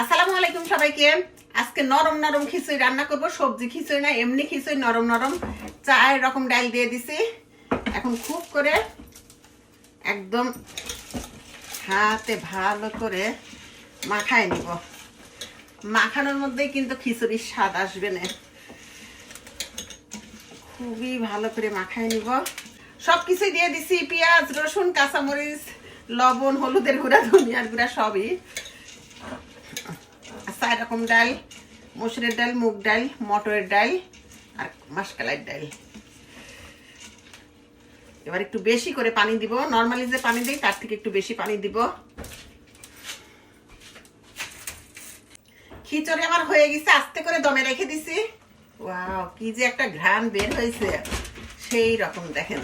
আসসালামু আলাইকুম সবাইকে। আজকে নরম নরম খিচুড়ি রান্না করব। সবজি খিচুড়ি না, এমনি খিচুড়ি নরম নরম। চার রকম ডাল দিয়ে দিছি। এখন খুব করে একদম হাতে ভালো করে মাখায় নিব। মাখানোর মধ্যেই কিন্তু খিচুড়ির স্বাদ আসবে না। খুবই ভালো করে মাখায় নিব। সব কিছুই দিয়ে দিছি, পেঁয়াজ, রসুন, কাঁচামরিচ, লবণ, হলুদের গুঁড়া, ধনিয়ার গুঁড়া, সবই। চার রকম ডাল, মসুরের ডাল, মুগ ডাল, মটরের ডাল আর মাসকালাই ডাল। এবার একটু বেশি করে পানি দিব। নর্মালি যে পানি দিই, তার থেকে একটু বেশি পানি দিব। খিচুড়ি আমার হয়ে গেছে, আস্তে করে দমে রেখে দিছি। ওয়াও কি যে একটা ঘ্রাণ বের হয়েছে। সেই রকম দেখেন।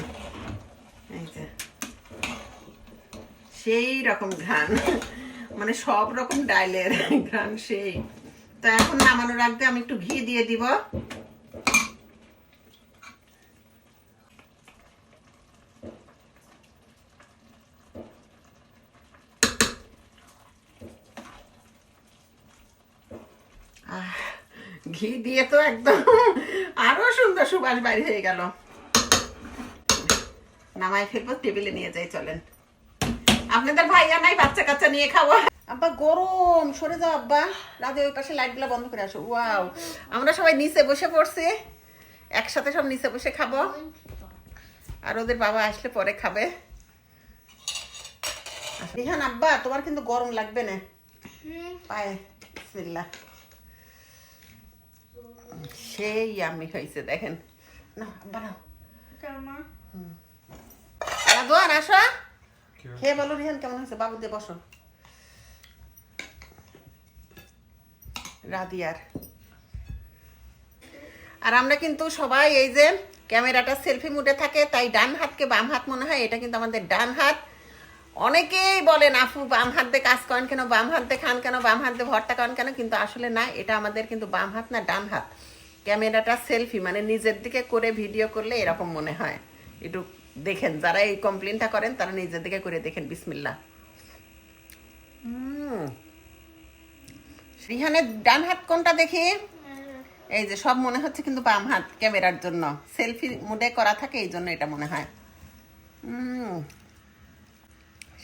সেই রকম ঘ্রাণ। মানে সব রকম ডাইলের ঘ্রাণ সেই। তো এখন নামানোর আগে আমি একটু ঘি দিয়ে দিব। ঘি দিয়ে তো একদম আরও সুন্দর সুবাস বাইরে হয়ে গেল। নামাই ফেলব, টেবিলে নিয়ে যাই, চলেন। আপনাদের ভাইয়া নাই বাচ্চা কাচ্চা নিয়ে খাব আব্বা গরম সরে যাও আব্বা। রাজে ওই পাশে লাইটগুলো বন্ধ করে আসো। ওয়াও আমরা সবাই নিচে বসে পড়ছি। একসাথে সব নিচে বসে খাব। আর ওদের বাবা আসলে পরে খাবে। রিহান আব্বা তোমার কিন্তু গরম লাগবে না। পায়ে। সেই আমি হয়েছে দেখেন। না আব্বা নাও। দাদু আসো। বলো রিহান কেমন হয়েছে? বাবু দিয়ে বসো। আর আমরা কিন্তু সবাই এই যে ক্যামেরাটা সেলফি থাকে, তাই ডান হাতকে বাম হাত মনে হয়, এটা কিন্তু আমাদের ডান হাত। অনেকেই বলেন, আফু, বাম হাত দিয়ে কাজ করেন কেন? বাম হাত দিয়ে খান কেন? বাম হাত দিয়ে ভর্তা করেন কেন? কিন্তু আসলে না, এটা আমাদের কিন্তু বাম হাত না ডান হাত। ক্যামেরাটা সেলফি মানে নিজের দিকে করে ভিডিও করলে এরকম মনে হয়। একটু দেখেন যারা এই কমপ্লেনটা করেন তারা নিজের দিকে করে দেখেন বিসমিল্লা হুম। রিহানের ডান হাত কোনটা দেখি? এই যে সব মনে হচ্ছে কিন্তু বাম হাত ক্যামেরার জন্য। সেলফি মুডে করা থাকে এই জন্য এটা মনে হয়। হুম।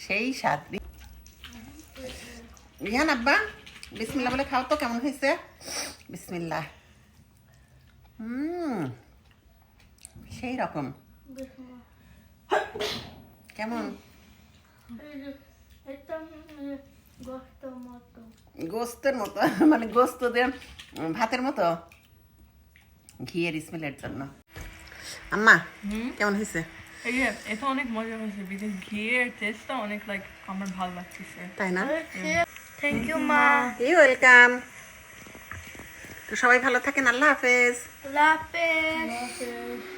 সেই স্বাদ। রিহান আব্বা বিসমিল্লা বলে খাও তো কেমন হয়েছে? বিসমিল্লা হুম। সেই রকম। কেমন? গোস্তের মতো মানে গোস্ত দিয়ে ভাতের মতো? ঘিয়ের স্মেলের জন্য। আম্মা কেমন হয়েছে? এটা অনেক মজা হয়েছে বিকজ ঘিয়ের টেস্টটা অনেক লাইক আমার ভালো লাগতেছে। তাই না? থ্যাংক ইউ মা। এই ওয়েলকাম তো সবাই ভালো থাকেন আল্লাহ হাফেজ। Lápiz.